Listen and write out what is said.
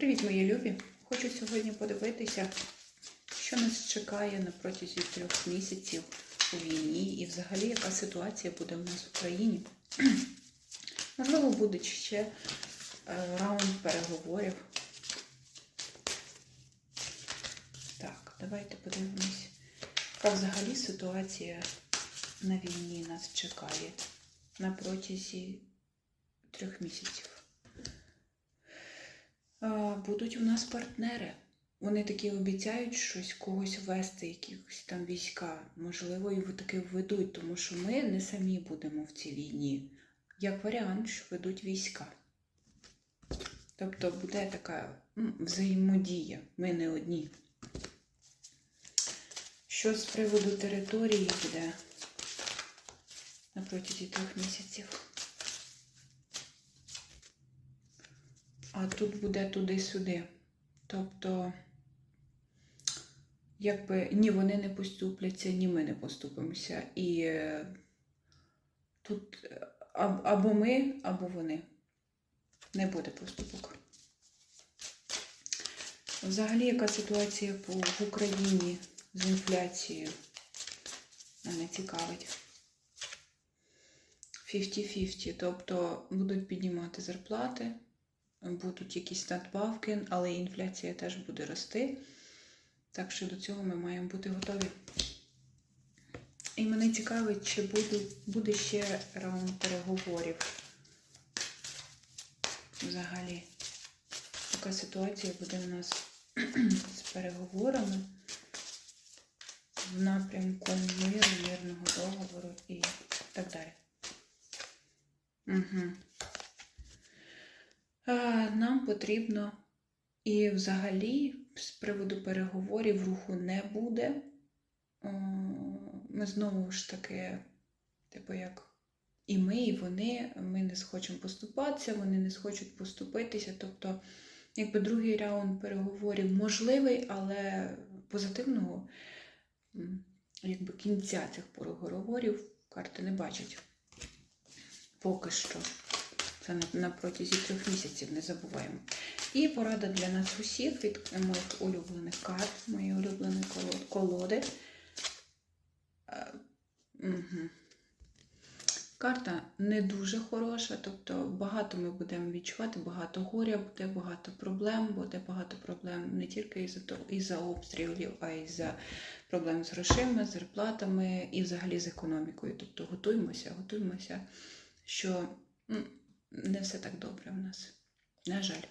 Привіт, мої любі! Хочу сьогодні подивитися, що нас чекає на протязі трьох місяців у війні і взагалі яка ситуація буде в нас в Україні. Можливо, буде ще е, раунд переговорів. Так, давайте подивимось, яка взагалі ситуація на війні нас чекає на протязі трьох місяців. Будуть у нас партнери. Вони такі обіцяють щось когось вести, якісь там війська. Можливо, і таки введуть, тому що ми не самі будемо в цій війні. Як варіант, що ведуть війська. Тобто буде така взаємодія. Ми не одні. Що з приводу території буде на протязі трьох місяців? А тут буде туди-сюди. Тобто, якби ні вони не поступляться, ні ми не поступимося. І е, тут або ми, або вони. Не буде поступок. Взагалі, яка ситуація в Україні з інфляцією? Мене цікавить. 50-50, тобто будуть піднімати зарплати, будуть якісь надбавки, але інфляція теж буде рости. Так що до цього ми маємо бути готові. І мене цікавить, чи буде, буде ще раунд переговорів. Взагалі, яка ситуація буде у нас з переговорами в напрямку миру, мирного договору і так далі. Угу. Нам потрібно і взагалі з приводу переговорів руху не буде. Ми знову ж таки, типу, як і ми, і вони, ми не схочемо поступатися, вони не схочуть поступитися. Тобто, якби другий раунд переговорів можливий, але позитивного якби кінця цих переговорів карти не бачать. Поки що. Це на, протязі трьох місяців, не забуваємо. І порада для нас усіх від моїх улюблених карт, мої улюблені колоди. Угу. Карта не дуже хороша, тобто багато ми будемо відчувати, багато горя, буде багато проблем, буде багато проблем не тільки із-за із-за обстрілів, а й за проблем з грошима, зарплатами і взагалі з економікою. Тобто готуємося, готуємося, що не все так добре в нас. На жаль.